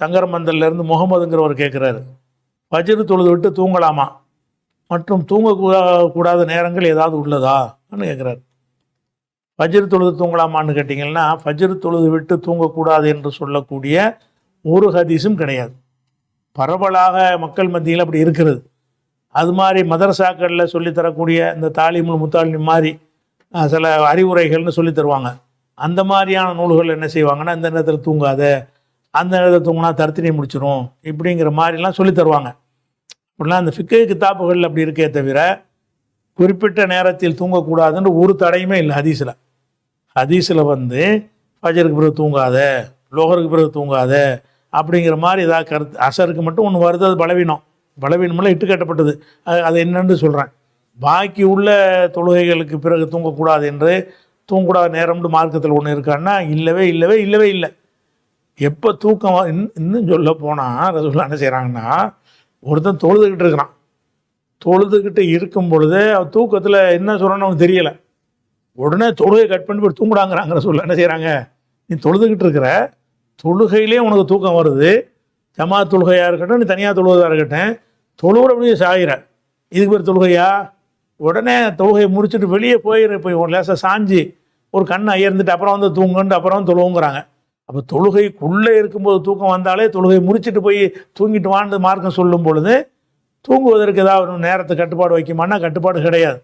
சங்கரமந்தல்லேருந்து முகமதுங்கிறவர் கேட்குறாரு ஃபஜ்ரு தொழுது விட்டு தூங்கலாமா? மற்றும் தூங்கக்கூடாத நேரங்கள் ஏதாவது உள்ளதான்னு கேட்குறாரு ஃபஜ்ரு தொழுது தூங்கலாமான்னு கேட்டிங்கன்னா ஃபஜ்ரு தொழுது விட்டு தூங்கக்கூடாது என்று சொல்லக்கூடிய ஒரு ஹதீஸும் கிடையாது. பரவலாக மக்கள் மத்தியில் அப்படி இருக்கிறது. அது மாதிரி மதரசாக்களில் சொல்லித் தரக்கூடிய இந்த தாலிமுல் முத்தாலிம் மாதிரி சில அறிவுரைகள்னு சொல்லி தருவாங்க. அந்த மாதிரியான நூல்கள் என்ன செய்வாங்கன்னா இந்த நேரத்தில் தூங்காத அந்த நேரத்தில் தூங்கினா தர்த்தினை முடிச்சிடும் இப்படிங்கிற மாதிரிலாம் சொல்லி தருவாங்க. இப்படிலாம் அந்த ஃபிக்கை கித்தாப்புகள் அப்படி இருக்கே தவிர குறிப்பிட்ட நேரத்தில் தூங்கக்கூடாதுன்னு ஒரு தடையுமே இல்லை ஹதீஸில். ஹதீஸில் வந்து ஃபஜருக்கு பிறகு தூங்காத லோகருக்கு பிறகு தூங்காத அப்படிங்கிற மாதிரி ஏதாவது கருத்து அசருக்கு மட்டும் ஒன்று வருது அது பலவீனம். பலவீனமெல்லாம் இட்டு கட்டப்பட்டது. அது அது என்னன்னு சொல்கிறேன் பாக்கி உள்ள தொழுகைகளுக்கு பிறகு தூங்கக்கூடாது என்று தூங்கக்கூடாத நேரம்னு மார்க்கத்தில் ஒன்று இருக்கான்னா இல்லவே இல்லவே இல்லவே இல்லை. எப்போ தூக்கம் இன்னும் சொல்ல போனால் ரசூல்லா என்ன செய்கிறாங்கன்னா ஒருத்தன் தொழுதுகிட்டு இருக்கிறான். தொழுதுகிட்டு இருக்கும் பொழுது அவன் தூக்கத்தில் என்ன சொல்கிறான்னு அவனுக்கு தெரியலை. உடனே தொழுகை கட் பண்ணி போய் தூங்குடாங்கிறாங்கிற சொல்ல என்ன செய்கிறாங்க நீ தொழுதுகிட்டு இருக்கிற தொழுகையிலே உனக்கு தூக்கம் வருது. ஜமா தொழுகையாக இருக்கட்டும் நீ தனியாக தொழுவதாக இருக்கட்டும் தொழுகிற அப்படியே சாயிற. இதுக்கு பேர் தொழுகையா? உடனே தொழுகையை முடிச்சுட்டு வெளியே போயிரு போய் ஒரு லேசாக சாஞ்சி ஒரு கண் அயர்ந்துட்டு அப்புறம் வந்து தூங்குன்ட்டு அப்புறம் தொழுவுங்கிறாங்க. அப்போ தொழுகைக்குள்ளே இருக்கும்போது தூக்கம் வந்தாலே தொழுகை முடிச்சுட்டு போய் தூங்கிட்டு வான்னு மார்க்கம் சொல்லும் பொழுது தூங்குவதற்கு ஏதாவது நேரத்தை கட்டுப்பாடு வைக்குமானா கட்டுப்பாடு கிடையாது.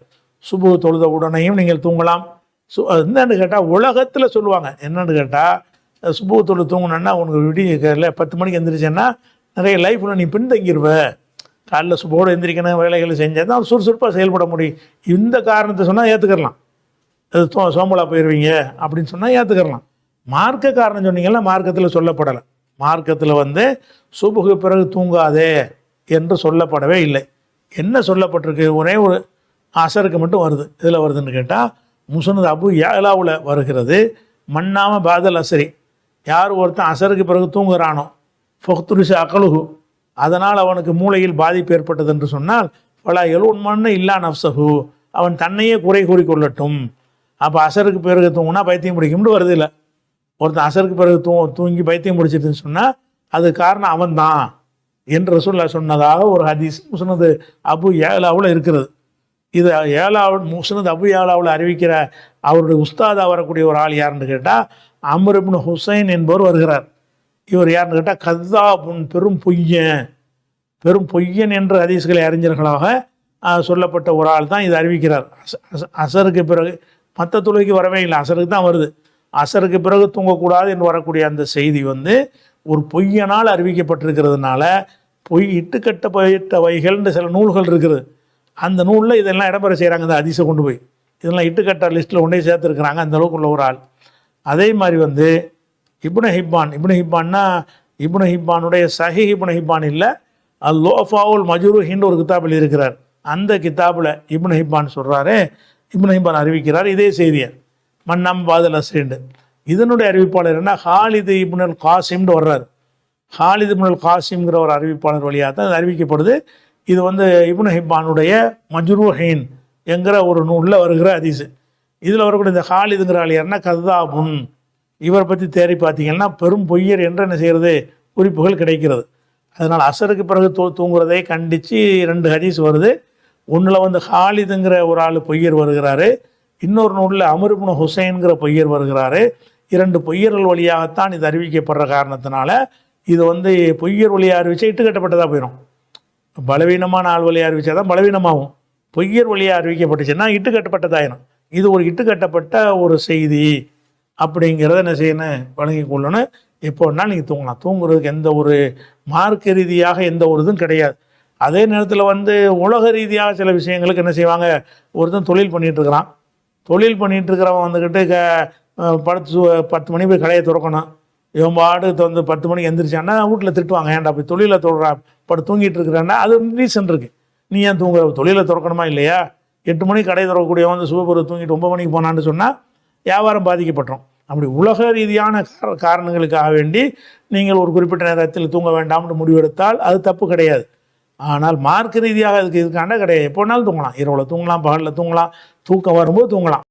சுபு தொழுத உடனேயும் நீங்கள் தூங்கலாம். சு என்னன்னு கேட்டால் உலகத்தில் சொல்லுவாங்க. என்னன்னு கேட்டால் சுபு தொழு தூங்கணுன்னா உனக்கு விடிய பத்து மணிக்கு எந்திரிச்சேன்னா நிறைய லைஃப்பில் நீ பின்தங்கிடுவ காலைல சுபோடு எந்திரிக்கணும் வேலைகளை செஞ்சால் தான் சுறுசுறுப்பாக செயல்பட முடியும். இந்த காரணத்தை சொன்னால் ஏற்றுக்கிறலாம் அது சோ போயிடுவீங்க அப்படின்னு சொன்னால் ஏற்றுக்கிறலாம் மார்க்க காரணம் சொன்னீங்கன்னா மார்க்கத்தில் சொல்லப்படலை. மார்க்கத்தில் வந்து சுபுகு பிறகு தூங்காதே என்று சொல்லப்படவே இல்லை. என்ன சொல்லப்பட்டிருக்கு? ஒரே ஒரு அசருக்கு மட்டும் வருது. இதில் வருதுன்னு கேட்டால் முசனது அபு ஏலாவில் வருகிறது. மண்ணாம பாதல் அசரி. யார் ஒருத்தன் அசருக்கு பிறகு தூங்குறானோ ஃபொக்துரிசு அகலுகு அதனால் அவனுக்கு மூளையில் பாதிப்பு ஏற்பட்டது என்று சொன்னால் பல எழுவன்மன்னு இல்லா நப்சகு அவன் தன்னையே குறை கூறிக்கொள்ளட்டும். அப்போ அசருக்கு பிறகு தூங்குனா பைத்தியம் பிடிக்கும்னு வருது இல்லை. ஒருத்தன் அசருக்கு பிறகு தூ தூங்கி பைத்தியம் பிடிச்சிட்டுன்னு சொன்னால் அது காரணம் அவன் தான் என்று ரசூல்லா சொன்னதாக ஒரு ஹதீஸ் முசனது அபு ஏலாவில் இருக்கிறது. இது ஏழாவது முசனது அபு ஏலாவில் அறிவிக்கிற அவருடைய உஸ்தாதா வரக்கூடிய ஒரு ஆள் யாருன்னு கேட்டால் அமருப்னு ஹுசைன் என்பவர் வருகிறார். இவர் யாருன்னு கேட்டால் கதாபுன் பெரும் பொய்யன். பெரும் பொய்யன் என்று ஹதீஸ்களை அறிஞர்களாக சொல்லப்பட்ட ஒரு ஆள் தான் இது அறிவிக்கிறார். அசருக்கு பிறகு மற்ற தொழுகைக்கு வரவே இல்லை அசருக்கு தான் வருது. அசருக்கு பிறகு தூங்கக்கூடாது என்று வரக்கூடிய அந்த செய்தி வந்து ஒரு பொய்யனால் அறிவிக்கப்பட்டிருக்கிறதுனால பொய் இட்டுக்கட்ட போயிட்ட வைகள்ன்ற சில நூல்கள் இருக்குது. அந்த நூலில் இதெல்லாம் இடம்பெற செய்கிறாங்க இந்த அதிசை கொண்டு போய். இதெல்லாம் இட்டுக்கட்ட லிஸ்ட்டில் ஒன்றே சேர்த்துருக்குறாங்க. அந்த அளவுக்கு உள்ள ஒரு ஆள். அதே மாதிரி வந்து இப்னு ஹிப்பான். இப்னு ஹிப்பான்னா இப்னு ஹிப்பானுடைய சஹி இப்னு ஹிப்பான் இல்லை. அது லோஃபாவுல் மஜ்ரூஹின்னு ஒரு கித்தாப்பில் இருக்கிறார். அந்த கித்தாபில் இப்னு ஹிப்பான் சொல்கிறாரு இப்னு ஹிப்பான் அறிவிக்கிறார். இதே செய்தியை. மன்னம் வாதல் அஸ்ரீண்டு இதனுடைய அறிவிப்பாளர் என்ன? ஹாலிது இப்னல் காசிம்னு வர்றார். ஹாலிது இப்னல் காசிம்ங்கிற ஒரு அறிவிப்பாளர் வழியாக தான் அது அறிவிக்கப்படுது. இது வந்து இப்னு ஹிப்பானுடைய மஜ்ரூஹீன் என்கிற ஒரு நூலில் வருகிற அதிசு இதில் வரக்கூடிய இந்த ஹாலிதுங்கிற ஆள் யாருன்னா? கதாபுன் இவரை பற்றி தேடி பார்த்தீங்கன்னா பெரும் பொய்யர் என்று என்ன செய்கிறது குறிப்புகள் கிடைக்கிறது. அதனால் அசருக்கு பிறகு தூ தூங்குறதை கண்டித்து ரெண்டு ஹதீஸ் வருது. ஒன்றில் வந்து ஹாலிதுங்கிற ஒரு ஆள் பொய்யர் வருகிறாரு. இன்னொரு நூலில் அமருப்னு ஹுசைன்கிற பொய்யர் வருகிறாரு. இரண்டு பொய்யர்கள் வழியாகத்தான் இது அறிவிக்கப்படுற காரணத்தினால இது வந்து பொய்யர் வழியாக அறிவிச்சா இட்டுக்கட்டப்பட்டதாக போயிடும் பலவீனமான ஆள் வழியாக அறிவிச்சா தான் பலவீனமாகும். பொய்யர் வழியாக அறிவிக்கப்பட்டுச்சுன்னா இட்டுக்கட்டப்பட்டதாயிரும் இது ஒரு இட்டு கட்டப்பட்ட ஒரு செய்தி அப்படிங்கிறத என்ன செய்யணும்? வழங்கி கொள்ளணும். எப்போனா நீங்கள் தூங்கலாம். தூங்குறதுக்கு எந்த ஒரு மார்க்க ரீதியாக எந்த ஒரு இதுவும் கிடையாது. அதே நேரத்தில் வந்து உலக ரீதியாக சில விஷயங்களுக்கு என்ன செய்வாங்க? ஒருத்தன் தொழில் பண்ணிகிட்டு இருக்கிறான். தொழில் பண்ணிட்டு இருக்கிறவன் வந்துக்கிட்டு க படுத்து பத்து மணி போய் கடையை திறக்கணும். இவன் பாடு வந்து பத்து மணிக்கு எந்திரிச்சான்னா வீட்டில் திட்டுவாங்க ஏன்டா போய் தொழிலை தொடரா படு தூங்கிட்டு இருக்கிறான்னா அது ரீசன் இருக்குது நீ ஏன் தூங்குற? தொழிலை திறக்கணுமா இல்லையா? எட்டு மணிக்கு கடை திறக்கக்கூடிய வந்து சுபபுரம் தூங்கிட்டு ஒம்பது மணிக்கு போனான்னு சொன்னால் வியாபாரம் பாதிக்கப்பட்டோம் அப்படி உலக ரீதியான காரணங்களுக்காக வேண்டி நீங்கள் ஒரு குறிப்பிட்ட நேரத்தில் தூங்க வேண்டாம்னு முடிவெடுத்தால் அது தப்பு கிடையாது. ஆனால் மார்க்க ரீதியாக அதுக்கு இதுக்காண்ட கிடையாது எப்போனாலும் தூங்கலாம். இரவில் தூங்கலாம் பகலில் தூங்கலாம் தூக்கம் வரும்போது தூங்கலாம்.